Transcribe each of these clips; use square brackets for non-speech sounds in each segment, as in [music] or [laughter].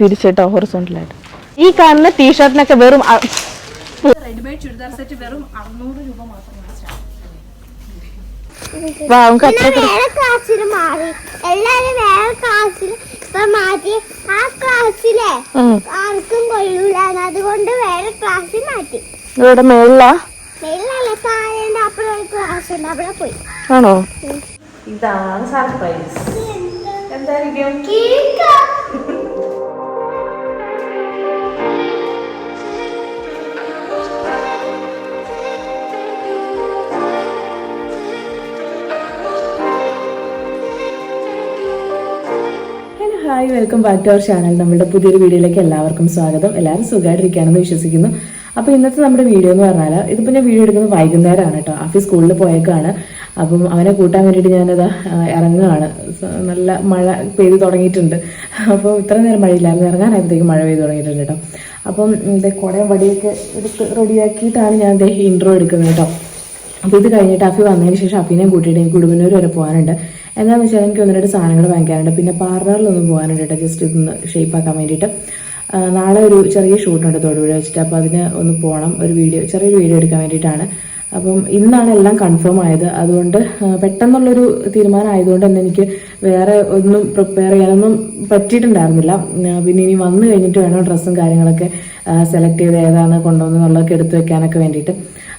തിരിച്ചിട്ടോ ഹൊറിസോണ്ടലായിട്ട്. ഈ കാണുന്ന ടീഷർട്ടിനൊക്കെ വെറും റെഡിമെയ്ഡ് ചുരിദാർ സെറ്റ് വെറും അറുന്നൂറ് രൂപ മാത്രമാണ് വേറെ എല്ലാരും വേറെ ക്ലാസ്സിൽ ഇപ്പൊ മാറ്റി. ആ ക്ലാസ്സിലെ ഉം. ആർക്കും കൊള്ളൂല. അതുകൊണ്ട് വേറെ ക്ലാസ്സിൽ മാറ്റി. ഇവിടെ മേളിലാ? വെള്ളല്ല താഴെ അപ്പുറം ഒരു ക്ലാസ് ഉണ്ട്. അവിടെ പോയി. ആണോ? ഇതാണ് സർപ്രൈസ് എന്തായിരിക്കും? Hi welcome back to our channel. നമ്മുടെ പുതിയൊരു വീഡിയോയിലേക്ക് എല്ലാവർക്കും സ്വാഗതം. എല്ലാവരും സുഖമായിട്ടിരിക്കുകയാണെന്ന് വിശ്വസിക്കുന്നു. അപ്പോൾ ഇന്നത്തെ നമ്മുടെ വീഡിയോ എന്ന് പറഞ്ഞാൽ ഇതിപ്പോ ഞാൻ വീഡിയോ എടുക്കുന്നത് വൈകുന്നേരമാണ് കേട്ടോ. ആഫീസ് സ്കൂളിൽ പോയേക്കാണ്. അപ്പം അവനെ കൂട്ടാൻ വേണ്ടിയിട്ട് ഞാനത് ഇറങ്ങുകയാണ്. നല്ല മഴ പെയ്ത് തുടങ്ങിയിട്ടുണ്ട്. അപ്പോൾ ഇത്ര നേരം മഴയില്ലായിരുന്നു ഇറങ്ങാനായപ്പോഴത്തേക്കും മഴ പെയ്ത് തുടങ്ങിയിട്ടുണ്ട് കേട്ടോ. അപ്പം ഇത് കുടയും വടിയൊക്കെ എടുത്ത് റെഡിയാക്കിയിട്ടാണ് ഞാൻ ഇൻട്രോ എടുക്കുന്നത് കേട്ടോ. അപ്പോൾ ഇത് കഴിഞ്ഞിട്ട് അഫി വന്നതിന് ശേഷം അഫീനെ കൂട്ടിയിട്ട് എനിക്ക് കുടുംബനൂർ വരെ പോകാനുണ്ട്. എന്താണെന്ന് വെച്ചാൽ എനിക്ക് ഒന്ന് രണ്ട് സാധനങ്ങൾ വാങ്ങിക്കാനുണ്ട്. പിന്നെ പാർലറിലൊന്നും പോകാനുണ്ട് കേട്ടോ. ജസ്റ്റ് ഇതൊന്ന് ഷേപ്പ് ആക്കാൻ വേണ്ടിയിട്ട്. നാളെ ഒരു ചെറിയ ഷൂട്ടുണ്ട് തൊടുപുഴ വെച്ചിട്ട്. അപ്പോൾ അതിന് ഒന്ന് പോകണം ഒരു വീഡിയോ ചെറിയൊരു വീഡിയോ എടുക്കാൻ വേണ്ടിയിട്ടാണ്. അപ്പം ഇന്നാണ് എല്ലാം കൺഫേം ആയത്. അതുകൊണ്ട് പെട്ടെന്നുള്ളൊരു തീരുമാനം ആയതുകൊണ്ട് തന്നെ എനിക്ക് വേറെ ഒന്നും പ്രിപ്പയർ ചെയ്യാനൊന്നും പറ്റിയിട്ടുണ്ടായിരുന്നില്ല. പിന്നെ ഇനി വന്നു കഴിഞ്ഞിട്ട് വേണം ഡ്രസ്സും കാര്യങ്ങളൊക്കെ സെലക്ട് ചെയ്ത് ഏതാണ് കൊണ്ടുവന്നുള്ളതൊക്കെ എടുത്തു വെക്കാനൊക്കെ വേണ്ടിയിട്ട്.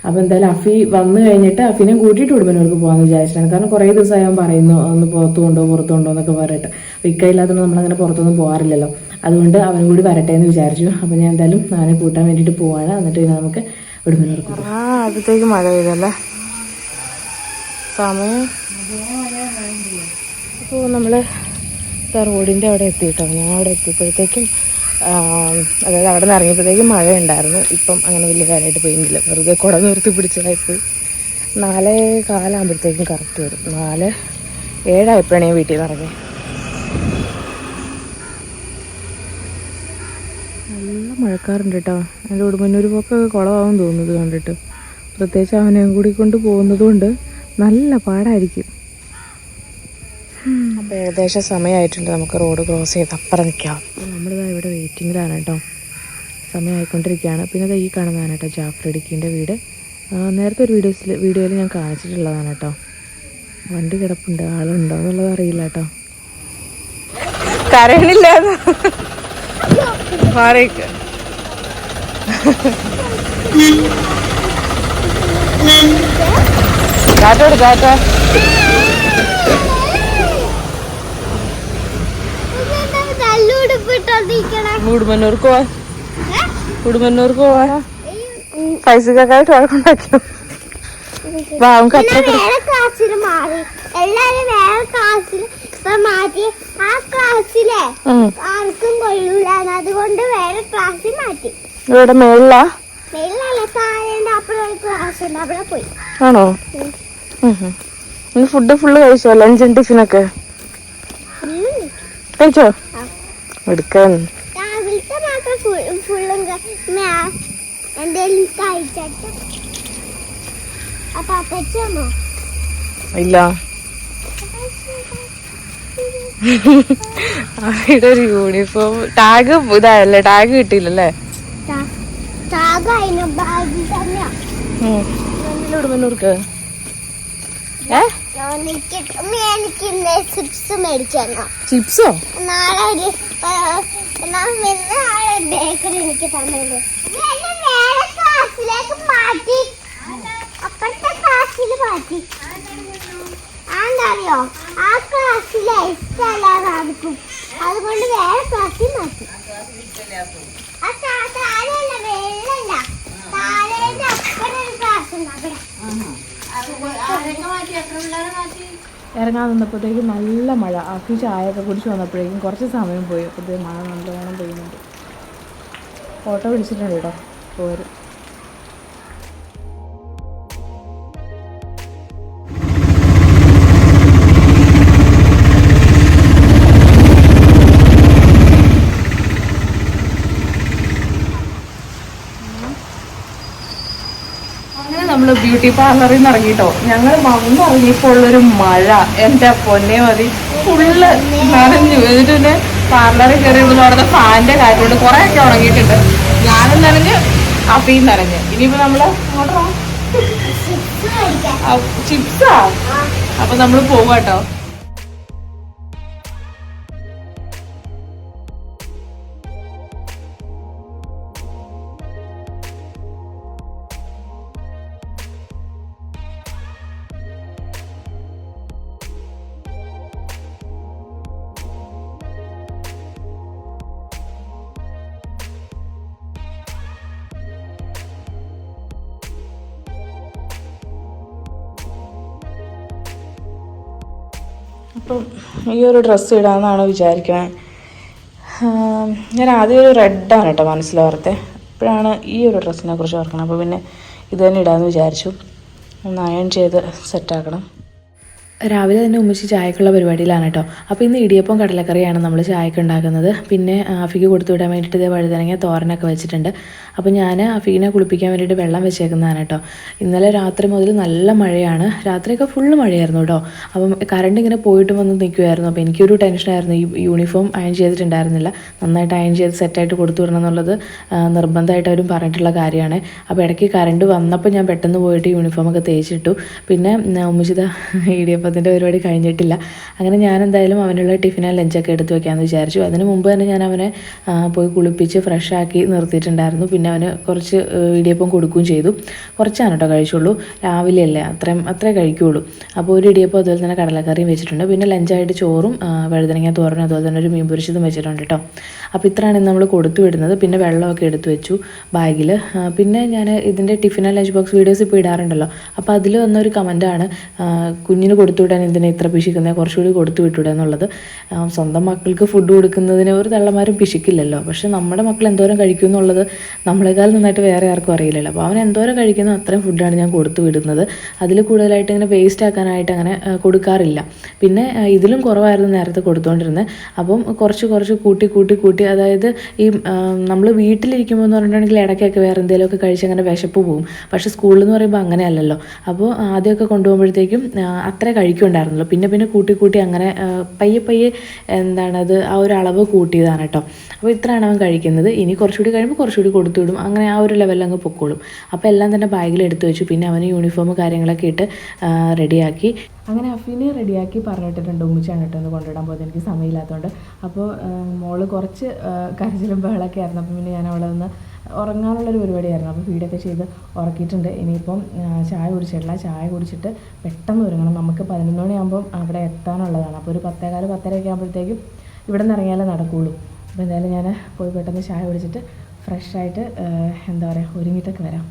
അപ്പോൾ എന്തായാലും അഫി വന്നു കഴിഞ്ഞിട്ട് അഫിനെ കൂട്ടിയിട്ട് ഉടുമ്പനൂർക്ക് പോകാമെന്ന് വിചാരിച്ചാണ് കാരണം കുറേ ദിവസമായി അവൻ പറയുന്നു ഒന്ന് പുറത്തു കൊണ്ടോ പുറത്തു കൊണ്ടോ എന്നൊക്കെ പറഞ്ഞിട്ട്. അപ്പോൾ ഇക്കയില്ലാത്തതുകൊണ്ട് നമ്മളങ്ങനെ പുറത്തൊന്നും പോകാറില്ലല്ലോ അതുകൊണ്ട് അവനും കൂടി വരട്ടെ എന്ന് വിചാരിച്ചു. അപ്പോൾ ഞാൻ എന്തായാലും അവനെ കൂട്ടാൻ വേണ്ടിട്ട് പോവാണ്. എന്നിട്ട് പിന്നെ നമുക്ക് ഉടുമ്പനൂർക്ക് മഴ പെയ്തല്ലേ? സമയം? അപ്പോൾ നമ്മൾ റോഡിന്റെ അവിടെ എത്തിയിട്ടോ. ഞാൻ അവിടെ എത്തിയപ്പോഴത്തേക്കും അതായത് അവിടെ നിന്ന് ഇറങ്ങിയപ്പോഴത്തേക്കും മഴ ഉണ്ടായിരുന്നു ഇപ്പം അങ്ങനെ വലിയ കാര്യമായിട്ട് പെയ്യുന്നില്ല. വെറുതെ കുട നിർത്തി പിടിച്ചതായിപ്പോയി നാലേ കാലാകുമ്പോഴത്തേക്കും കറക്റ്റ് വരും. നാല് ഏഴായപ്പോഴാണ് ഞാൻ വീട്ടിൽ നിന്ന് ഇറങ്ങി നല്ല മഴക്കാറുണ്ട് കേട്ടോ. എന്റെ ഉടുമ്പന്നൂർ പോക്കൊക്കെ കുളമാവും തോന്നുന്നത് കണ്ടിട്ട്. പ്രത്യേകിച്ച് അവനെയും കൂടി കൊണ്ട് പോകുന്നതുകൊണ്ട് നല്ല പാടായിരിക്കും. അപ്പോൾ ഏകദേശം സമയമായിട്ടുണ്ട്. നമുക്ക് റോഡ് ക്രോസ് ചെയ്ത് അപ്പുറം നിൽക്കാം. നമ്മളിതാ ഇവിടെ വെയിറ്റിങ്ങിലാണ് കേട്ടോ സമയമായിക്കൊണ്ടിരിക്കുകയാണ്. പിന്നെ ഈ കാണുന്നതാണ് കേട്ടോ ജാഫ്രഡിക്കിന്റെ ഇടുക്കിന്റെ വീട് നേരത്തെ ഒരു വീഡിയോസിൽ വീഡിയോയിൽ ഞാൻ കാണിച്ചിട്ടുള്ളതാണ് കേട്ടോ വണ്ടി കിടപ്പുണ്ട്. ആളുണ്ടോ എന്നുള്ളത് അറിയില്ല കേട്ടോ കരയണില്ല മാറിക്ക് കാറ്റോട് കാറ്റ? പോവാ. പോവാ. പൈസക്കായിട്ട് വഴക്കുണ്ടാക്കിയോ ക്ലാസ്സിൽ എല്ലാരും വേറെ ക്ലാസ്സിൽ ഇപ്പൊ മാറ്റി. ആ ക്ലാസ്സിലെ ആർക്കും കൊള്ളൂല. അതുകൊണ്ട് വേറെ ക്ലാസ്സിൽ മാറ്റി. ഇവിടെ മേളിലാ? വെള്ളല്ല താഴെ അപ്പുറം ഒരു ക്ലാസ് ഉണ്ട്. അവിടെ പോയി. ആണോ? ഫുഡ് ഫുള്ള് കഴിച്ചോ? ലഞ്ചും ടിഫിനൊക്കെ. കഴിച്ചോ? എടുക്കാൻ. ഇല്ല. അവിടെ ഒരു യൂണിഫോം ടാഗ് ഇതായല്ലേ ടാഗ് കിട്ടിയില്ലല്ലേ? ഉടുമ്പന്നൂർക്ക് ഏ? ചിപ്സ് ഒരു നാളെ ബേക്കറി എനിക്ക് തന്നത് വേറെ ക്ലാസ്സിലേക്ക് മാറ്റി. അപ്പഴത്തെ ക്ലാസ്സിൽ മാറ്റി. അറിയോ ആ ക്ലാസ്സിലെ ഇഷ്ടമല്ലാതെ ആർക്കും. അതുകൊണ്ട് വേറെ ക്ലാസ്സിൽ മാറ്റി. ആ താഴെയല്ല വെള്ളല്ല താഴേന്റെ അപ്പുറം ഒരു ക്ലാസ് ഉണ്ട് അവിടെ. ഇറങ്ങാൻ നിന്നപ്പോഴത്തേക്കും നല്ല മഴ. അഫി ചായയൊക്കെ കുടിച്ച് വന്നപ്പോഴേക്കും കുറച്ച് സമയം പോയി. അപ്പോഴത്തേക്കും മഴ നല്ലോണം പെയ്യുന്നുണ്ട്. ഓട്ടോ പിടിച്ചിട്ടുണ്ട് കേട്ടോ. പോരും. ബ്യൂട്ടി പാർലറിൽ നിന്ന് ഇറങ്ങിട്ടോ. ഞങ്ങൾ വന്നിറങ്ങിയപ്പോൾ ഉള്ളൊരു മഴ. എന്റെ പൊന്നെ മതി ഫുള്ള് നനഞ്ഞു. എന്നിട്ട് പിന്നെ പാർലറിൽ കയറി അവിടുത്തെ നടന്ന ഫാനിന്റെ കാറ്റുകൊണ്ട് കുറെ ഒക്കെ ഉണങ്ങിയിട്ടുണ്ട് ഞാനും നനഞ്ഞ് അഫീം നനഞ്ഞ്. ഇനിയിപ്പോ നമ്മൾ ചിപ്സാ അപ്പൊ നമ്മൾ പോവാട്ടോ. അപ്പം ഈ ഒരു ഡ്രസ്സ് ഇടാമെന്നാണ് വിചാരിക്കണേ. ഞാൻ ആദ്യം ഒരു റെഡാണ് കേട്ടോ മനസ്സിലോർത്തെ അപ്പോഴാണ് ഈ ഒരു ഡ്രസ്സിനെ കുറിച്ച് ഓർക്കണം. അപ്പോൾ പിന്നെ ഇത് തന്നെ ഇടാമെന്ന് വിചാരിച്ചു. ഒന്ന് അയൺ ചെയ്ത് സെറ്റാക്കണം രാവിലെ തന്നെ ഉമ്മച്ചി ചായക്കുള്ള പരിപാടിയിലാണ് കേട്ടോ. അപ്പോൾ ഇന്ന് ഇടിയപ്പം കടലക്കറിയാണ് നമ്മൾ ചായക്ക് ഉണ്ടാക്കുന്നത്. പിന്നെ അഫിക്ക് കൊടുത്തു വിടാൻ വേണ്ടിയിട്ട് ഇതേ വഴുതനങ്ങ തോരനൊക്കെ വെച്ചിട്ടുണ്ട്. അപ്പോൾ ഞാൻ അഫീനെ കുളിപ്പിക്കാൻ വേണ്ടിയിട്ട് വെള്ളം വെച്ചേക്കുന്നതാണ് കേട്ടോ. ഇന്നലെ രാത്രി മുതൽ നല്ല മഴയാണ്. രാത്രിയൊക്കെ ഫുള്ള് മഴയായിരുന്നു കേട്ടോ. അപ്പം കറണ്ട് ഇങ്ങനെ പോയിട്ട് വന്ന് നിൽക്കുമായിരുന്നു അപ്പോൾ എനിക്കൊരു ടെൻഷനായിരുന്നു ഈ യൂണിഫോം അയൺ ചെയ്തിട്ടുണ്ടായിരുന്നില്ല. നന്നായിട്ട് അയൺ ചെയ്ത് സെറ്റായിട്ട് കൊടുത്തു വിടണം എന്നുള്ളത് നിർബന്ധമായിട്ട് അവരും പറഞ്ഞിട്ടുള്ള കാര്യമാണ്. അപ്പോൾ ഇടയ്ക്ക് കറണ്ട് വന്നപ്പോൾ ഞാൻ പെട്ടെന്ന് പോയിട്ട് യൂണിഫോമൊക്കെ തേച്ചിട്ടു. പിന്നെ ഉമ്മച്ചിത ഉമ്മച്ചിത ഇടിയപ്പത്തിന്റെ പരിപാടി കഴിഞ്ഞിട്ടില്ല. അങ്ങനെ ഞാൻ എന്തായാലും അവനുള്ള ടിഫിനോ ലഞ്ചൊക്കെ എടുത്ത് വെക്കാമെന്ന് വിചാരിച്ചു. അതിന് മുമ്പ് തന്നെ ഞാൻ അവനെ പോയി കുളിപ്പിച്ച് ഫ്രഷാക്കി നിർത്തിയിട്ടുണ്ടായിരുന്നു. പിന്നെ അവന് കുറച്ച് ഇടിയപ്പം കൊടുക്കുകയും ചെയ്തു. കുറച്ചാണ് കേട്ടോ കഴിച്ചുള്ളൂ. രാവിലെ അല്ലേ അത്രയും അത്രേ കഴിക്കുകയുള്ളൂ അപ്പോൾ ഒരു ഇടിയപ്പം അതുപോലെ തന്നെ കടലക്കറിയും വെച്ചിട്ടുണ്ട്. പിന്നെ ലഞ്ചായിട്ട് ചോറും വഴുതനങ്ങ തോരനും അതുപോലെ തന്നെ ഒരു മീൻ പൊരിച്ചതും വെച്ചിട്ടുണ്ട് കേട്ടോ അപ്പോൾ ഇത്രയാണ് നമ്മൾ കൊടുത്തു വിടുന്നത്. പിന്നെ വെള്ളമൊക്കെ എടുത്തു വെച്ചു ബാഗിൽ പിന്നെ ഞാൻ ഇതിന്റെ ടിഫിൻ ലഞ്ച് ബോക്സ് വീഡിയോസ് ഇപ്പോൾ ഇടാറുണ്ടല്ലോ. അപ്പോൾ അതിൽ വന്ന ഒരു കമന്റാണ് കുഞ്ഞിന് കൊടുത്തു വിടാൻ എന്തിനാ ഇത്ര പിശിക്കുന്നത് കുറച്ചുകൂടി കൊടുത്തു വിട്ടുവിടുക എന്നുള്ളത് സ്വന്തം മക്കൾക്ക് ഫുഡ് കൊടുക്കുന്നതിന് ഒരു തള്ളമാരും പിശിക്കില്ലല്ലോ. പക്ഷെ നമ്മുടെ മക്കൾ എന്തോരം കഴിക്കും എന്നുള്ളത് നമ്മളെക്കാൾ നന്നായിട്ട് വേറെ ആർക്കും അറിയില്ലല്ലോ. അപ്പോൾ അവൻ എന്തോരം കഴിക്കുന്ന അത്രയും ഫുഡാണ് ഞാൻ കൊടുത്തു വിടുന്നത് അതിൽ കൂടുതലായിട്ട് ഇങ്ങനെ വേസ്റ്റ് ആക്കാനായിട്ട് അങ്ങനെ കൊടുക്കാറില്ല. പിന്നെ ഇതിലും കുറവായിരുന്നു നേരത്തെ കൊടുത്തുകൊണ്ടിരുന്നത് അപ്പം കുറച്ച് കുറച്ച് കൂട്ടി കൂട്ടി കൂട്ടി അതായത് ഈ നമ്മൾ വീട്ടിലിരിക്കുമ്പോൾ എന്ന് പറഞ്ഞിട്ടുണ്ടെങ്കിൽ ഇടയ്ക്കൊക്കെ വേറെ എന്തെങ്കിലുമൊക്കെ കഴിച്ച് അങ്ങനെ വിശപ്പ് പോകും പക്ഷേ സ്കൂളിൽ എന്ന് പറയുമ്പോൾ അങ്ങനെയല്ലല്ലോ. അപ്പോൾ ആദ്യമൊക്കെ കൊണ്ടുപോകുമ്പോഴത്തേക്കും അത്രേ കഴിക്കുന്നുണ്ടായിരുന്നുള്ളൂ പിന്നെ പിന്നെ കൂട്ടി കൂട്ടി അങ്ങനെ പയ്യെ പയ്യെ എന്താണ് അത് ആ ഒരു അളവ് കൂട്ടിയതാണ് കേട്ടോ. അപ്പോൾ ഇത്രയാണ് അവൻ കഴിക്കുന്നത്. ഇനി കുറച്ചുകൂടി കഴിയുമ്പോൾ കുറച്ചുകൂടി കൊടുത്തു വിടും. അങ്ങനെ ആ ഒരു ലെവലിൽ അങ്ങ് പൊക്കോളും. അപ്പോൾ എല്ലാം തന്നെ ബാഗിൽ എടുത്തു വെച്ചു. പിന്നെ അവന് യൂണിഫോം കാര്യങ്ങളൊക്കെ ഇട്ട് റെഡിയാക്കി അങ്ങനെ അഫീനെ റെഡിയാക്കി പറഞ്ഞിട്ടിട്ടുണ്ട്. ഉമ്മിച്ചാണ് കേട്ടോ ഒന്ന് കൊണ്ടുവിടാൻ പോയത് എനിക്ക് സമയമില്ലാത്തതുകൊണ്ട്. അപ്പോൾ മോൾ കുറച്ച് കരച്ചിലും ബഹളമൊക്കെ ആയിരുന്നു. അപ്പം പിന്നെ ഞാൻ അവളെ ഒന്ന് ഉറങ്ങാനുള്ളൊരു പരിപാടിയായിരുന്നു. അപ്പോൾ ഫീഡൊക്കെ ചെയ്ത് ഉറക്കിയിട്ടുണ്ട്. ഇനിയിപ്പം ചായ കുടിച്ചിട്ടില്ല. ചായ കുടിച്ചിട്ട് പെട്ടെന്ന് ഒരുങ്ങണം. നമുക്ക് പതിനൊന്ന് മണിയാകുമ്പോൾ അവിടെ എത്താനുള്ളതാണ്. അപ്പോൾ ഒരു പത്തേകാൽ പത്തരയൊക്കെ ആകുമ്പോഴത്തേക്കും ഇവിടെ നിന്ന് ഇറങ്ങിയാലേ നടക്കുകയുള്ളൂ അപ്പോൾ എന്തായാലും ഞാൻ പോയി പെട്ടെന്ന് ചായ കുടിച്ചിട്ട് ഫ്രഷായിട്ട് എന്താ പറയുക ഒരുങ്ങിയിട്ടൊക്കെ വരാം.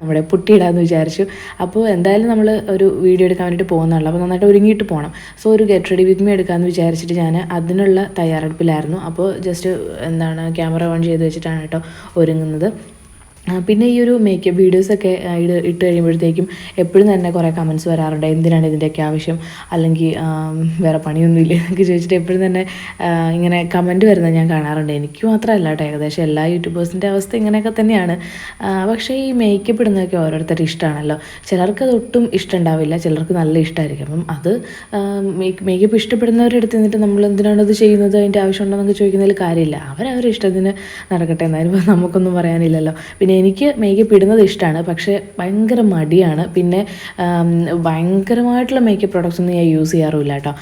നമ്മുടെ പുട്ടിയിടാന്ന് വിചാരിച്ചു. അപ്പോൾ എന്തായാലും നമ്മൾ ഒരു വീഡിയോ എടുക്കാൻ വേണ്ടിയിട്ട് പോകുന്നുള്ളൂ അപ്പോൾ നന്നായിട്ട് ഒരുങ്ങിയിട്ട് പോകണം സോ ഒരു ഗെറ്റ് റെഡി വിത്ത് മീ എടുക്കാമെന്ന് വിചാരിച്ചിട്ട് ഞാൻ അതിനുള്ള തയ്യാറെടുപ്പിലായിരുന്നു. അപ്പോൾ ജസ്റ്റ് എന്താണ് ക്യാമറ ഓൺ ചെയ്ത് വെച്ചിട്ടാണ് കേട്ടോ ഒരുങ്ങുന്നത്. പിന്നെ ഈ ഒരു മേക്കപ്പ് വീഡിയോസൊക്കെ ഇട് ഇട്ട് കഴിയുമ്പോഴത്തേക്കും എപ്പോഴും തന്നെ കുറേ കമൻസ് വരാറുണ്ട്. എന്തിനാണ് ഇതിന്റെയൊക്കെ ആവശ്യം? അല്ലെങ്കിൽ വേറെ പണിയൊന്നുമില്ല എന്നൊക്കെ ചോദിച്ചിട്ട് എപ്പോഴും തന്നെ ഇങ്ങനെ കമന്റ് വരുന്നത് ഞാൻ കാണാറുണ്ട്. എനിക്ക് മാത്രമല്ല കേട്ടോ. ഏകദേശം എല്ലാ യൂട്യൂബേഴ്സിന്റെ അവസ്ഥ ഇങ്ങനെയൊക്കെ തന്നെയാണ്. പക്ഷേ ഈ മേക്കപ്പ് ഇടുന്നതൊക്കെ ഓരോരുത്തരുടെ ഇഷ്ടമാണല്ലോ. ചിലർക്ക് അത് ഒട്ടും ഇഷ്ടമുണ്ടാവില്ല ചിലർക്ക് നല്ല ഇഷ്ടമായിരിക്കും. അപ്പം അത് മേക്കപ്പ് ഇഷ്ടപ്പെടുന്നവരുടെ അടുത്ത് നിന്നിട്ട് നമ്മൾ എന്തിനാണ് ഇത് ചെയ്യുന്നത്? അതിന്റെ ആവശ്യമുണ്ടോ എന്നൊക്കെ ചോദിക്കുന്നതിൽ കാര്യമില്ല. അവരവരുടെ ഇഷ്ടത്തിന് നടക്കട്ടെ. എന്നാലും നമുക്കൊന്നും പറയാനില്ലല്ലോ. പിന്നെ എനിക്ക് മേക്കപ്പ് ഇടുന്നത് ഇഷ്ടമാണ് പക്ഷേ ഭയങ്കര മടിയാണ്. പിന്നെ ഭയങ്കരമായിട്ടുള്ള മേക്കപ്പ് പ്രോഡക്റ്റ്സ് ഒന്നും ഞാൻ യൂസ് ചെയ്യാറുമില്ല കേട്ടോ.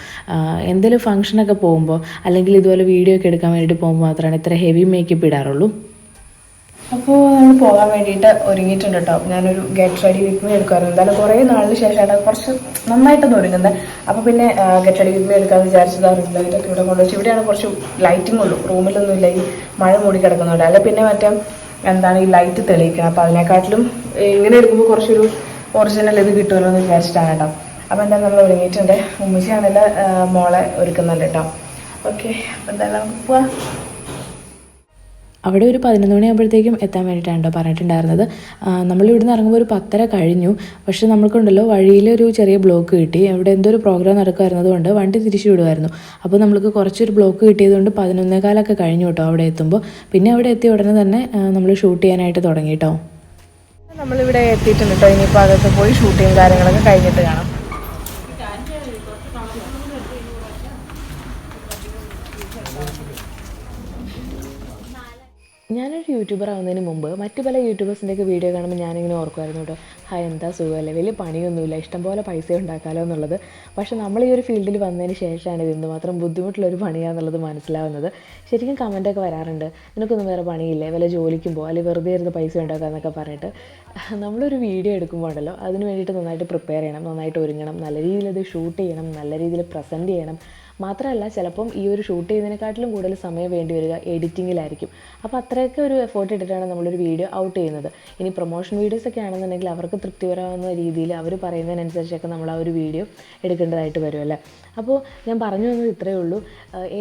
എന്തെങ്കിലും ഫംഗ്ഷനൊക്കെ പോകുമ്പോൾ അല്ലെങ്കിൽ ഇതുപോലെ വീഡിയോ ഒക്കെ എടുക്കാൻ വേണ്ടിയിട്ട് പോകുമ്പോൾ മാത്രമാണ് ഇത്ര ഹെവി മേക്കപ്പ് ഇടാറുള്ളൂ. അപ്പോൾ നമ്മൾ പോകാൻ വേണ്ടിയിട്ട് ഒരുങ്ങിയിട്ടുണ്ട് കേട്ടോ. ഞാനൊരു ഗെറ്റ് റെഡി വിത്ത് എടുക്കാറുണ്ട് എന്തായാലും കുറേ നാളിന് ശേഷമാണ് കുറച്ച് നന്നായിട്ടൊന്ന് ഒരുങ്ങുന്നത്. അപ്പോൾ പിന്നെ ഗെറ്റ് റെഡി വിത്ത് എടുക്കാൻ വിചാരിച്ചത് ലൈറ്റൊക്കെ ഇവിടെ കൊണ്ടുവച്ച്. ഇവിടെയാണ് കുറച്ച് ലൈറ്റിംഗ് ഉള്ളൂ. റൂമിലൊന്നും ഇല്ല. ഈ മഴ മൂടി കിടക്കുന്നുണ്ട്. അല്ലെ പിന്നെ മറ്റേ എന്താണ് ഈ ലൈറ്റ് തെളിയിക്കണം അപ്പോൾ അതിനെക്കാട്ടിലും ഇങ്ങനെ എടുക്കുമ്പോൾ കുറച്ചൊരു ഒറിജിനൽ ഇത് കിട്ടുമല്ലോ എന്ന് വിചാരിച്ചിട്ടാണ് കേട്ടോ. അപ്പോൾ എന്തായാലും നമ്മൾ ഒരുങ്ങിയിട്ടുണ്ട്. ഉമ്മച്ചിയാണെല്ലാം മോളെ ഒരുക്കുന്നുണ്ട് കേട്ടോ. ഓക്കെ അപ്പോൾ എന്തായാലും നമുക്ക് പോവാം. അവിടെ ഒരു പതിനൊന്ന് മണിയാകുമ്പോഴത്തേക്കും എത്താൻ വേണ്ടിയിട്ടാണ് കേട്ടോ പറഞ്ഞിട്ടുണ്ടായിരുന്നത് നമ്മളിവിടുന്ന് ഇറങ്ങുമ്പോൾ ഒരു പത്തര കഴിഞ്ഞു. പക്ഷെ നമ്മൾക്കുണ്ടല്ലോ വഴിയിലൊരു ചെറിയ ബ്ലോക്ക് കിട്ടി. അവിടെ എന്തോ ഒരു പ്രോഗ്രാം നടക്കുമായിരുന്നത് കൊണ്ട് വണ്ടി തിരിച്ചു വിടുമായിരുന്നു അപ്പോൾ നമ്മൾക്ക് കുറച്ചൊരു ബ്ലോക്ക് കിട്ടിയതുകൊണ്ട് പതിനൊന്നേകാലൊക്കെ കഴിഞ്ഞു കേട്ടോ അവിടെ എത്തുമ്പോൾ. പിന്നെ അവിടെ എത്തിയ ഉടനെ തന്നെ നമ്മൾ ഷൂട്ട് ചെയ്യാനായിട്ട് തുടങ്ങി കേട്ടോ. നമ്മളിവിടെ എത്തിയിട്ടുണ്ട് കേട്ടോ. ഇനിയിപ്പോൾ അകത്ത് പോയി ഷൂട്ടിങ് കാര്യങ്ങളൊക്കെ കഴിഞ്ഞിട്ട് കാണാം. ഞാനൊരു യൂട്യൂബർ ആവുന്നതിന് മുമ്പ് മറ്റു പല യൂട്യൂബേഴ്സിന്റെയൊക്കെ വീഡിയോ കാണുമ്പോൾ ഞാനിങ്ങനെ ഓർക്കുമായിരുന്നു കേട്ടോ ഹാ എന്താ സുഖമല്ലേ വലിയ പണിയൊന്നുമില്ല. ഇഷ്ടംപോലെ പൈസ ഉണ്ടാക്കാമല്ലോ എന്നുള്ളത്. പക്ഷേ നമ്മൾ ഈ ഒരു ഫീൽഡിൽ വന്നതിന് ശേഷമാണ് ഇത് എന്തുമാത്രം ബുദ്ധിമുട്ടുള്ളൊരു പണിയാണെന്നുള്ളത് മനസ്സിലാവുന്നത്. ശരിക്കും കമന്റൊക്കെ വരാറുണ്ട്. നിനക്കൊന്നും വേറെ പണിയില്ലേ? വല്ല ജോലിക്കും പോകും അല്ലെങ്കിൽ വെറുതെ ഇരുന്ന് പൈസ ഉണ്ടാക്കാമെന്നൊക്കെ പറഞ്ഞിട്ട്. നമ്മളൊരു വീഡിയോ എടുക്കുമ്പോൾ ഉണ്ടല്ലോ അതിന് വേണ്ടിയിട്ട് നന്നായിട്ട് പ്രിപ്പയർ ചെയ്യണം. നന്നായിട്ട് ഒരുങ്ങണം. നല്ല രീതിയിൽ അത് ഷൂട്ട് ചെയ്യണം. നല്ല രീതിയിൽ പ്രസന്റ് ചെയ്യണം. മാത്രമല്ല ചിലപ്പം ഈ ഒരു ഷൂട്ട് ചെയ്യുന്നതിനെക്കാട്ടിലും കൂടുതൽ സമയം വേണ്ടി വരിക എഡിറ്റിങ്ങിലായിരിക്കും അപ്പോൾ അത്രയൊക്കെ ഒരു എഫേർട്ട് ഇട്ടിട്ടാണ് നമ്മളൊരു വീഡിയോ ഔട്ട് ചെയ്യുന്നത്. ഇനി പ്രൊമോഷൻ വീഡിയോസ് ഒക്കെ ആണെന്നുണ്ടെങ്കിൽ അവർക്ക് തൃപ്തികരമാകുന്ന രീതിയിൽ അവർ പറയുന്നതിനനുസരിച്ചൊക്കെ നമ്മൾ ആ ഒരു വീഡിയോ എടുക്കേണ്ടതായിട്ട് വരുമല്ലേ അപ്പോൾ ഞാൻ പറഞ്ഞു വന്നത് ഇത്രയേ ഉള്ളൂ.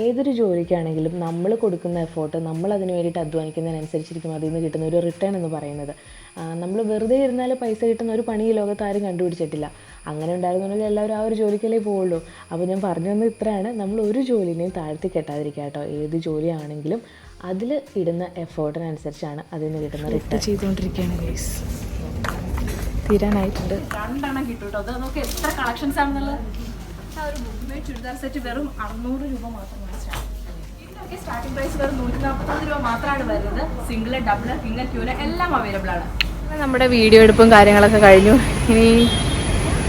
ഏതൊരു ജോലിക്കാണെങ്കിലും നമ്മൾ കൊടുക്കുന്ന എഫേർട്ട് നമ്മൾ അതിന് വേണ്ടിയിട്ട് അധ്വാനിക്കുന്നതിനനുസരിച്ചിരിക്കും അതിൽ നിന്ന് കിട്ടുന്ന ഒരു റിട്ടേൺ എന്ന് പറയുന്നത്. നമ്മൾ വെറുതെ ഇരുന്നാൽ പൈസ കിട്ടുന്ന ഒരു പണി ലോകത്ത് ആരും കണ്ടുപിടിച്ചിട്ടില്ല. അങ്ങനെ ഉണ്ടായിരുന്നുണ്ടെങ്കിൽ എല്ലാവരും ആ ഒരു ജോലിക്കല്ലേ പോവുള്ളൂ. അപ്പോൾ ഞാൻ പറഞ്ഞു തന്നത് ഇത്രയാണ്. നമ്മൾ ഒരു ജോലിനെയും താഴ്ത്തി കെട്ടാതിരിക്കുക കേട്ടോ. ഏത് ജോലിയാണെങ്കിലും അതിൽ ഇടുന്ന എഫേർട്ടിനനുസരിച്ചാണ് അതിൽ നിന്ന് കിട്ടുന്ന റിട്ടേൺ ചെയ്തുകൊണ്ടിരിക്കുകയാണ് ഗൈസ്. തീരാനായിട്ടുണ്ട്. രണ്ടെണ്ണം കിട്ടും കേട്ടോ അത് നമുക്ക് എത്ര കളക്ഷൻസ് ആണെന്നുള്ളത്. ആ ഒരു റെഡിമെയ്ഡ് ചുരിദാർ സെറ്റ് വെറും അറുന്നൂറ് രൂപ മാത്രം വാങ്ങിച്ചാണ് ഇതിനൊക്കെ സ്റ്റാർട്ടിംഗ് പ്രൈസ് വെറും നൂറ്റി നാൽപ്പത്തൊന്ന് രൂപ മാത്രമാണ് വരുന്നത്. സിംഗിൾ ഡബിൾ കിങ് ക്യൂൽ എല്ലാം അവൈലബിൾ ആണ്. നമ്മുടെ വീഡിയോ എടുപ്പും കാര്യങ്ങളൊക്കെ കഴിഞ്ഞു. ഇനി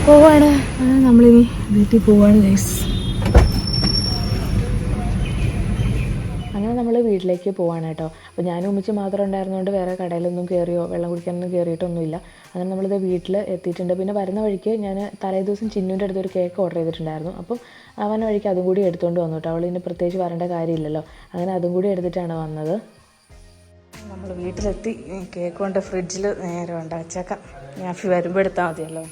പോവാണ്. നമ്മളിനി വീട്ടിൽ പോവാണ് ഗൈസ് അങ്ങനെ നമ്മൾ വീട്ടിലേക്ക് പോവാണ് കേട്ടോ. അപ്പോൾ ഞാൻ ഉമ്മിച്ച് മാത്രം ഉണ്ടായിരുന്നുകൊണ്ട് വേറെ കടയിലൊന്നും കയറിയോ വെള്ളം കുടിക്കാനൊന്നും കയറിയിട്ടൊന്നുമില്ല അങ്ങനെ നമ്മളിത് വീട്ടിൽ എത്തിയിട്ടുണ്ട്. പിന്നെ വരുന്ന വഴിക്ക് ഞാൻ തലേ ദിവസം ചിന്നുവിന്റെ അടുത്ത് ഒരു കേക്ക് ഓർഡർ ചെയ്തിട്ടുണ്ടായിരുന്നു. അപ്പം അവൻ വഴിക്ക് അതും കൂടി എടുത്തുകൊണ്ട് വന്നു കേട്ടോ. അവൾ ഇനി പ്രത്യേകിച്ച് വരേണ്ട കാര്യമില്ലല്ലോ. അങ്ങനെ അതും കൂടി എടുത്തിട്ടാണ് വന്നത്. നമ്മൾ വീട്ടിലെത്തി. കേക്ക് കൊണ്ട് ഫ്രിഡ്ജിൽ നേരെ ഉണ്ടാച്ചേക്കാം ഞാൻ വരുമ്പോൾ എടുത്താൽ മതിയല്ലോ.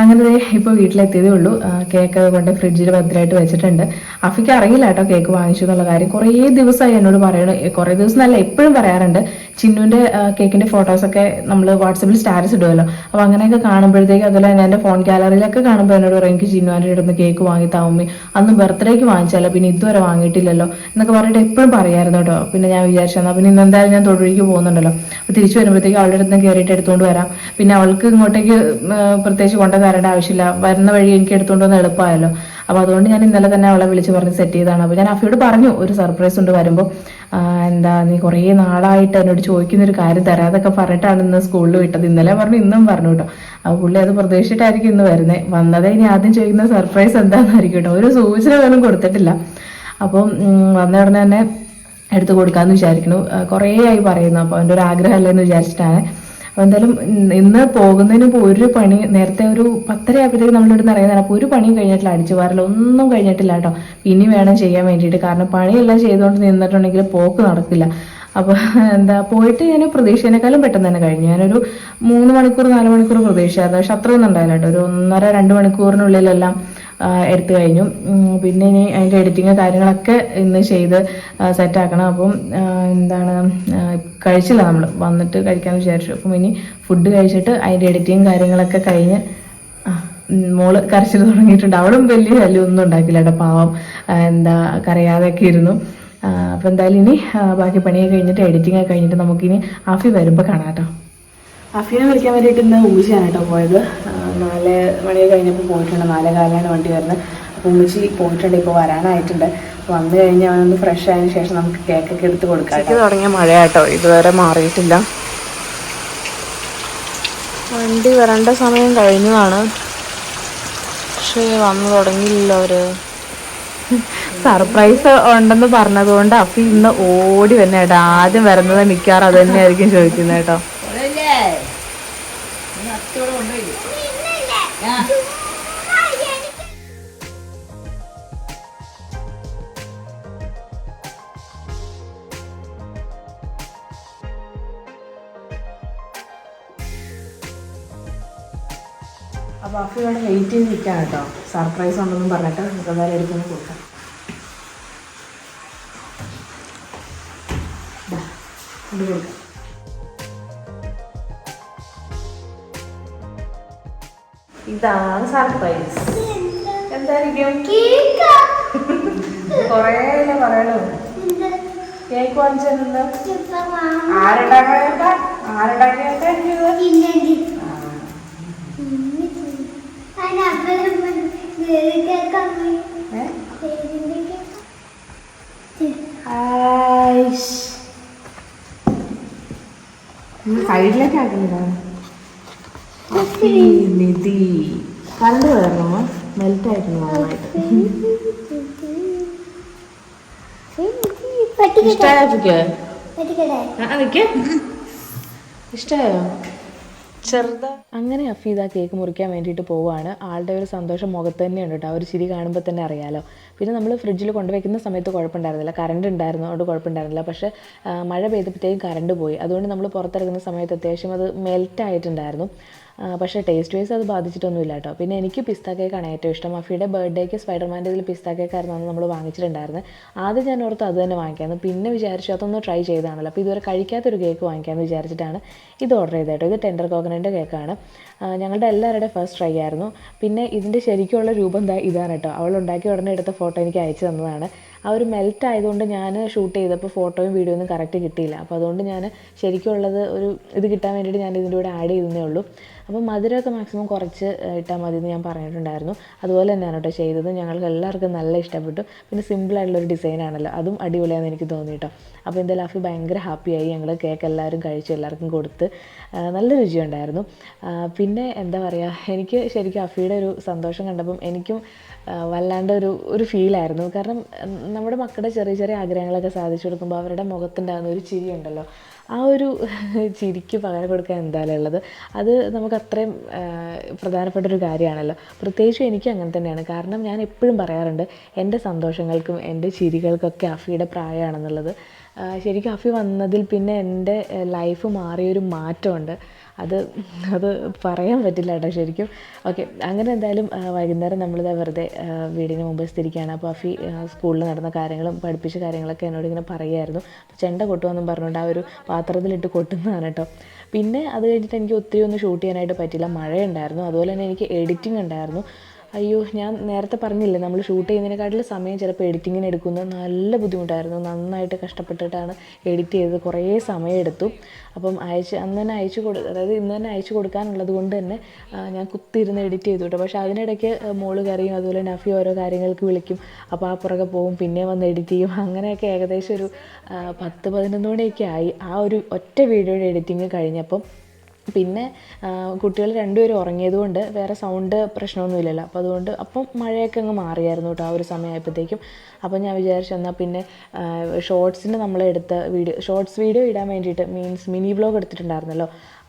അങ്ങനെ ദേ ഇപ്പോൾ വീട്ടിലെത്തിയതേ ഉള്ളൂ. കേക്ക് കൊണ്ട് ഫ്രിഡ്ജിൽ ഭദ്രമായിട്ട് വെച്ചിട്ടുണ്ട്. അഫിക്ക് അറിയില്ല കേട്ടോ കേക്ക് വാങ്ങിച്ചു എന്നുള്ള കാര്യം. കുറേ ദിവസമായി എന്നോട് പറയണം കുറെ ദിവസം നല്ല എപ്പോഴും പറയാറുണ്ട്. ചിന്നുവിന്റെ കേക്കിന്റെ കേക്കിന്റെ ഫോട്ടോസൊക്കെ നമ്മൾ വാട്സപ്പിൽ സ്റ്റാറ്റസ് ഇടുമല്ലോ അപ്പോൾ അങ്ങനെയൊക്കെ കാണുമ്പോഴത്തേക്ക് അതുപോലെ തന്നെ ഫോൺ ഗാലറിയിലൊക്കെ കാണുമ്പോൾ എന്നോട് പറയും എനിക്ക് ചിന്നുവാന്റെ അടുത്ത് കേക്ക് വാങ്ങി താവുമ്മി അന്ന് ബർത്ത്ഡേക്ക് വാങ്ങിച്ചാലോ പിന്നെ ഇതുവരെ വാങ്ങിയിട്ടില്ലല്ലോ എന്നൊക്കെ പറഞ്ഞിട്ട് എപ്പോഴും പറയായിരുന്നു കേട്ടോ പിന്നെ ഞാൻ വിചാരിച്ചു പിന്നെ ഇന്ന് എന്തായാലും ഞാൻ തൊഴിലേക്ക് പോകുന്നുണ്ടല്ലോ. അപ്പോൾ തിരിച്ചു വരുമ്പോഴത്തേക്ക് അവളുടെ അടുത്ത് കയറിയിട്ട് എടുത്തുകൊണ്ട് വരാം. പിന്നെ അവൾക്ക് ഇങ്ങോട്ടേക്ക് പ്രത്യേകിച്ച് കൊണ്ടു തരേണ്ട ആവശ്യമില്ല. വരുന്ന വഴി എനിക്ക് എടുത്തുകൊണ്ട് വന്ന് എളുപ്പമായല്ലോ അപ്പോൾ അതുകൊണ്ട് ഞാൻ ഇന്നലെ തന്നെ അവളെ വിളിച്ച് പറഞ്ഞ് സെറ്റ് ചെയ്തതാണ് അപ്പോൾ ഞാൻ അഫിയോട് പറഞ്ഞു ഒരു സർപ്രൈസ് ഉണ്ട് വരുമ്പോൾ എന്താ നീ കുറേ നാളായിട്ട് എന്നോട് ചോദിക്കുന്ന ഒരു കാര്യം തരാതൊക്കെ പറഞ്ഞിട്ടാണ് ഇന്ന് സ്കൂളിൽ വിട്ടത്. ഇന്നലെ പറഞ്ഞു ഇന്നും പറഞ്ഞു കേട്ടോ. അപ്പോൾ പുള്ളി അത് പ്രതീക്ഷിച്ചിട്ടായിരിക്കും ഇന്ന് വരുന്നത് വന്നതേ ഇനി ആദ്യം ചോദിക്കുന്ന സർപ്രൈസ് എന്താണെന്നായിരിക്കും കേട്ടോ. ഒരു സൂചന പോലും കൊടുത്തിട്ടില്ല. അപ്പം വന്ന ഉടനെ തന്നെ എടുത്തു കൊടുക്കാന്ന് വിചാരിക്കുന്നു. കുറേ ആയി പറയുന്നു. അപ്പോൾ എന്റെ ഒരു ആഗ്രഹമല്ലേ എന്ന് വിചാരിച്ചിട്ടാണ്. എന്തായാലും ഇന്ന് പോകുന്നതിന് ഒരു പണി നേരത്തെ ഒരു പത്തര ആയപ്പോഴത്തേക്ക് നമ്മളിവിടെ നിറയുന്നതാണ് അപ്പോൾ ഒരു പണിയും കഴിഞ്ഞിട്ടില്ല അടിച്ചു പാറില്ല ഒന്നും കഴിഞ്ഞിട്ടില്ല കേട്ടോ. ഇനി വേണം ചെയ്യാൻ വേണ്ടിയിട്ട്. കാരണം പണിയെല്ലാം ചെയ്തുകൊണ്ട് നിന്നിട്ടുണ്ടെങ്കിൽ പോക്ക് നടക്കില്ല. അപ്പോൾ എന്താ പോയിട്ട് ഞാൻ പ്രതീക്ഷേനേക്കാളും പെട്ടെന്ന് തന്നെ കഴിഞ്ഞു. ഞാനൊരു മൂന്ന് മണിക്കൂർ നാല് മണിക്കൂർ പ്രതീക്ഷയായിരുന്നു പക്ഷെ അത്രയൊന്നും ഉണ്ടായില്ല കേട്ടോ ഒരു ഒന്നര രണ്ട് മണിക്കൂറിനുള്ളിലെല്ലാം എടുത്തു കഴിഞ്ഞു. പിന്നെ ഇനി അതിന്റെ എഡിറ്റിങ് കാര്യങ്ങളൊക്കെ ഇന്ന് ചെയ്ത് സെറ്റാക്കണം അപ്പം എന്താണ് കഴിച്ചില്ല നമ്മൾ വന്നിട്ട് കഴിക്കാമെന്ന് വിചാരിച്ചു. അപ്പം ഇനി ഫുഡ് കഴിച്ചിട്ട് അതിന്റെ എഡിറ്റിങ് കാര്യങ്ങളൊക്കെ കഴിഞ്ഞ് മോൾ കരച്ചിൽ തുടങ്ങിയിട്ടുണ്ട്. അവളും വലിയ ശല്യം ഒന്നും ഉണ്ടാക്കില്ല കേട്ടോ. പാവം എന്താ കരയാതെയൊക്കെ ഇരുന്നു. അപ്പം എന്തായാലും ഇനി ബാക്കി പണിയൊക്കെ കഴിഞ്ഞിട്ട് എഡിറ്റിംഗ് ഒക്കെ കഴിഞ്ഞിട്ട് നമുക്കിനി ആഫി വരുമ്പോൾ കാണാം കേട്ടോ. അഫീനെ വിളിക്കാൻ വേണ്ടിയിട്ട് ഇന്ന് ഉമ്മിച്ചിയാണ് കേട്ടോ പോയത്. നാല് മണി കഴിഞ്ഞപ്പോൾ പോയിട്ടുണ്ട്. നാല് കാലാണ് വണ്ടി വരുന്നത്. അപ്പോൾ ഉമ്മിച്ചി പോയിട്ടുണ്ട്. ഇപ്പോൾ വരാനായിട്ടുണ്ട്. വന്നു കഴിഞ്ഞാൽ അവനൊന്ന് ഫ്രഷ് ആയതിനു ശേഷം നമുക്ക് കേക്കൊക്കെ എടുത്ത് കൊടുക്കാം തുടങ്ങിയ മഴയാട്ടോ. ഇതുവരെ മാറിയിട്ടില്ല. വണ്ടി വരേണ്ട സമയം കഴിഞ്ഞതാണ്. പക്ഷേ വന്നു തുടങ്ങിയില്ല അവർ. [laughs] സർപ്രൈസ് ഉണ്ടെന്ന് പറഞ്ഞതുകൊണ്ട് അപ്പൊ ഇന്ന് ഓടി തന്നെ കേട്ടോ ആദ്യം വരുന്നത് മിക്കവാറും അത് തന്നെയായിരിക്കും ചോദിക്കുന്നത് കേട്ടോ. അപ്പോൾ അഫി ഇവിടെ വെയിറ്റ് ചെയ്ത് നിൽക്കാം കേട്ടോ. സർപ്രൈസ് ഉണ്ടെന്നും പറഞ്ഞിട്ട് നമുക്ക് എന്തായാലും എടുക്കുന്നു കൊടുക്കാം. കൊണ്ട് കൊടുക്കാം ഇതാണ് സർപ്രൈസ് എന്തായിരിക്കും കുറേ പറയണോ. കേക്ക് വാങ്ങിച്ചത് ഇപ്പൊ ആരുണ്ടാക്കാ ആരുണ്ടാക്കിയത് ഇല്ലെങ്കിൽ അതിനപ്പുറം സൈഡിലേക്ക് ആക്കുന്നതാണ് നിധി. കണ്ടു പോയിരുന്നു മെൽറ്റ് ആയിരുന്നു നന്നായിട്ട്. ഇഷ്ടമായോ ഇഷ്ടമായോ ചെറുതാ. അങ്ങനെ അഫീദ കേക്ക് മുറിക്കാൻ വേണ്ടിയിട്ട് പോവുകയാണ് ആളുടെ ഒരു സന്തോഷം മുഖത്ത് തന്നെയുണ്ട് കേട്ടോ. ആ ഒരു ചിരി കാണുമ്പോൾ തന്നെ അറിയാലോ. പിന്നെ നമ്മൾ ഫ്രിഡ്ജിൽ കൊണ്ടുവയ്ക്കുന്ന സമയത്ത് കുഴപ്പമുണ്ടായിരുന്നില്ല. കറണ്ട് ഉണ്ടായിരുന്നു അതുകൊണ്ട് കുഴപ്പമുണ്ടായിരുന്നില്ല. പക്ഷേ മഴ പെയ്തപ്പോഴത്തേക്കും കറണ്ട് പോയി. അതുകൊണ്ട് നമ്മൾ പുറത്തിറങ്ങുന്ന സമയത്ത് അത്യാവശ്യം അത് മെൽറ്റ് ആയിട്ടുണ്ടായിരുന്നു. ആ, പക്ഷേ ടേസ്റ്റ് വൈസ് അത് ബാധിച്ചിട്ടൊന്നുമില്ല കേട്ടോ. പിന്നെ എനിക്ക് പിസ്ത കേക്കാണ് ഏറ്റവും ഇഷ്ടം. അഫിയുടെ ബർത്ത്ഡേക്ക് സ്പൈഡർമാന്റെ ഇതിൽ പിസ്ത കേക്കായിരുന്നു അന്ന് നമ്മൾ വാങ്ങിച്ചിട്ടുണ്ടായിരുന്നത് ആദ്യം ഞാൻ ഓർത്ത് അത് തന്നെ വാങ്ങിക്കാമെന്ന് പിന്നെ വിചാരിച്ചു അതൊന്ന് ട്രൈ ചെയ്താണല്ലോ അപ്പോൾ ഇതുവരെ കഴിക്കാത്തൊരു കേക്ക് വാങ്ങിക്കാമെന്ന് വിചാരിച്ചിട്ടാണ് ഇത് ഓർഡർ ചെയ്തേട്ടോ ഇത് ടെൻഡർ കോക്കനന്റെ കേക്കാണ് ഞങ്ങളുടെ എല്ലാവരുടെ ഫസ്റ്റ് ട്രൈ ആയിരുന്നു. പിന്നെ ഇതിന്റെ ശരിക്കുള്ള രൂപം എന്താ ഇതാണ് കേട്ടോ. അവൾ ഉണ്ടാക്കി ഉടനെ എടുത്ത ഫോട്ടോ എനിക്ക് അയച്ചു തന്നതാണ്. ആ ഒരു മെൽറ്റ് ആയതുകൊണ്ട് ഞാൻ ഷൂട്ട് ചെയ്തപ്പോൾ ഫോട്ടോയും വീഡിയോ ഒന്നും കറക്റ്റ് കിട്ടിയില്ല. അപ്പോൾ അതുകൊണ്ട് ഞാൻ ശരിക്കുള്ളത് ഒരു ഇത് കിട്ടാൻ വേണ്ടിയിട്ട് ഞാൻ ഇതിന്റെ കൂടെ ആഡ് ചെയ്തേ ഉള്ളൂ. അപ്പോൾ മധുരമൊക്കെ മാക്സിമം കുറച്ച് ഇട്ടാൽ മതി എന്ന് ഞാൻ പറഞ്ഞിട്ടുണ്ടായിരുന്നു. അതുപോലെ തന്നെയാണ് കേട്ടോ ചെയ്തത്. ഞങ്ങൾക്ക് എല്ലാവർക്കും നല്ല ഇഷ്ടപ്പെട്ടു. പിന്നെ സിമ്പിളായിട്ടുള്ളൊരു ഡിസൈൻ ആണല്ലോ. അതും അടിപൊളിയാണെന്ന് എനിക്ക് തോന്നി കേട്ടോ. അപ്പോൾ എന്തായാലും അഫി ഭയങ്കര ഹാപ്പിയായി ഞങ്ങൾ കേക്ക് എല്ലാവരും കഴിച്ചു എല്ലാവർക്കും കൊടുത്ത്. നല്ല രുചിയുണ്ടായിരുന്നു പിന്നെ എന്താ പറയുക എനിക്ക് ശരിക്കും അഫിയുടെ ഒരു സന്തോഷം കണ്ടപ്പം എനിക്കും വല്ലാണ്ട് ഒരു ഒരു ഫീലായിരുന്നു കാരണം നമ്മുടെ മക്കളുടെ ചെറിയ ചെറിയ ആഗ്രഹങ്ങളൊക്കെ സാധിച്ചു കൊടുക്കുമ്പോൾ അവരുടെ മുഖത്തുണ്ടാകുന്ന ഒരു ചിരി ഉണ്ടല്ലോ. ആ ഒരു [laughs] ചിരിക്ക് പകരം കൊടുക്കാൻ എന്തായാലും ഉള്ളത്. അത് നമുക്ക് അത്രയും പ്രധാനപ്പെട്ട ഒരു കാര്യമാണല്ലോ. പ്രത്യേകിച്ചും എനിക്കും അങ്ങനെ തന്നെയാണ്. കാരണം ഞാൻ എപ്പോഴും പറയാറുണ്ട് എന്റെ സന്തോഷങ്ങൾക്കും എന്റെ ചിരികൾക്കൊക്കെ അഫിയുടെ പ്രായമാണെന്നുള്ളത്. ശരിക്കും അഫി വന്നതിൽ പിന്നെ എന്റെ ലൈഫ് മാറിയൊരു മാറ്റമുണ്ട്. അത് അത് പറയാൻ പറ്റില്ല കേട്ടോ ശരിക്കും. ഓക്കെ അങ്ങനെ എന്തായാലും വൈകുന്നേരം നമ്മളിത് വെറുതെ വീടിന് മുമ്പ് സ്ഥിരിക്കുകയാണ്. അപ്പോൾ അഫി സ്കൂളിൽ നടന്ന കാര്യങ്ങളും പഠിപ്പിച്ച കാര്യങ്ങളൊക്കെ എന്നോട് ഇങ്ങനെ പറയുമായിരുന്നു ചെണ്ട കൊട്ടുമെന്നും പറഞ്ഞുകൊണ്ട് ആ ഒരു പാത്രത്തിലിട്ട് കൊട്ടുന്നതാണ് കേട്ടോ. പിന്നെ അത് കഴിഞ്ഞിട്ട് എനിക്ക് ഒത്തിരി ഒന്നും ഷൂട്ട് ചെയ്യാനായിട്ട് പറ്റില്ല മഴയുണ്ടായിരുന്നു. അതുപോലെ തന്നെ എനിക്ക് എഡിറ്റിംഗ് ഉണ്ടായിരുന്നു. അയ്യോ ഞാൻ നേരത്തെ പറഞ്ഞില്ലേ നമ്മൾ ഷൂട്ട് ചെയ്യുന്നതിനെക്കാട്ടിലും സമയം ചിലപ്പോൾ എഡിറ്റിങ്ങിന് എടുക്കുന്നത് നല്ല ബുദ്ധിമുട്ടായിരുന്നു. നന്നായിട്ട് കഷ്ടപ്പെട്ടിട്ടാണ് എഡിറ്റ് ചെയ്തത്. കുറേ സമയമെടുത്തു അപ്പം അയച്ച് അന്ന് തന്നെ അയച്ചു കൊടു അതായത് ഇന്ന് തന്നെ അയച്ചു കൊടുക്കാനുള്ളത് കൊണ്ട് തന്നെ ഞാൻ കുത്തിയിരുന്ന് എഡിറ്റ് ചെയ്തു കേട്ടോ. പക്ഷേ അതിനിടയ്ക്ക് മോൾ കറിയും അതുപോലെ നഫി ഓരോ കാര്യങ്ങൾക്ക് വിളിക്കും. അപ്പോൾ ആ പുറകെ പോകും പിന്നെ വന്ന് എഡിറ്റ് ചെയ്യും. [laughs] അങ്ങനെയൊക്കെ ഏകദേശം ഒരു പത്ത് പതിനൊന്ന് മണിയൊക്കെ ആയി. ആ ഒരു ഒറ്റ വീഡിയോയുടെ എഡിറ്റിങ് കഴിഞ്ഞപ്പം പിന്നെ കുട്ടികൾ രണ്ടുപേരും ഉറങ്ങിയത് കൊണ്ട് വേറെ സൗണ്ട് പ്രശ്നമൊന്നുമില്ലല്ലോ. അപ്പോൾ അതുകൊണ്ട് അപ്പം മഴയൊക്കെ അങ്ങ് മാറിയായിരുന്നു കേട്ടോ ആ ഒരു സമയമായപ്പോഴത്തേക്കും. അപ്പോൾ ഞാൻ വിചാരിച്ചു എന്നാൽ പിന്നെ ഷോർട്സിന് നമ്മൾ എടുത്ത വീഡിയോ ഷോർട്സ് വീഡിയോ ഇടാൻ വേണ്ടിയിട്ട് മീൻസ് മിനി വ്ലോഗ് എടുത്തിട്ടുണ്ടായിരുന്നല്ലോ.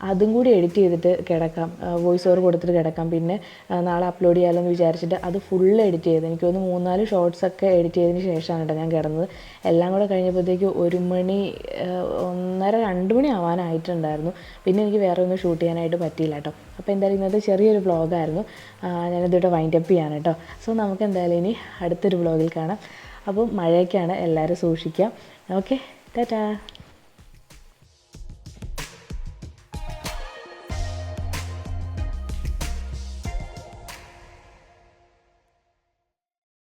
അതും കൂടി എഡിറ്റ് ചെയ്തിട്ട് കിടക്കാം. വോയിസ് ഓവർ കൊടുത്തിട്ട് കിടക്കാം. പിന്നെ നാളെ അപ്ലോഡ് ചെയ്യാമെന്ന് വിചാരിച്ചിട്ട് അത് ഫുള്ള് എഡിറ്റ് ചെയ്ത്. എനിക്ക് തോന്നുന്നു മൂന്നാൽ ഷോർട്സൊക്കെ എഡിറ്റ് ചെയ്തതിന് ശേഷമാണ് കേട്ടോ ഞാൻ കിടന്നത്. എല്ലാം കൂടെ കഴിഞ്ഞപ്പോഴത്തേക്ക് ഒരു മണി ഒന്നര രണ്ട് മണി ആവാനായിട്ടുണ്ടായിരുന്നു. പിന്നെ എനിക്ക് വേറെ ഒന്നും ഷൂട്ട് ചെയ്യാനായിട്ട് പറ്റിയില്ല കേട്ടോ. അപ്പോൾ എന്തായാലും ഇന്നത്തെ ചെറിയൊരു വ്ളോഗായിരുന്നു വൈൻഡ് അപ്പ് ചെയ്യാണ് കേട്ടോ. സോ നമുക്ക് എന്തായാലും ഇനി അടുത്തൊരു വ്ളോഗിൽ കാണാം. അപ്പോൾ മഴയൊക്കെയാണ് എല്ലാവരും സൂക്ഷിക്കുക. ഓക്കെ ടാറ്റാ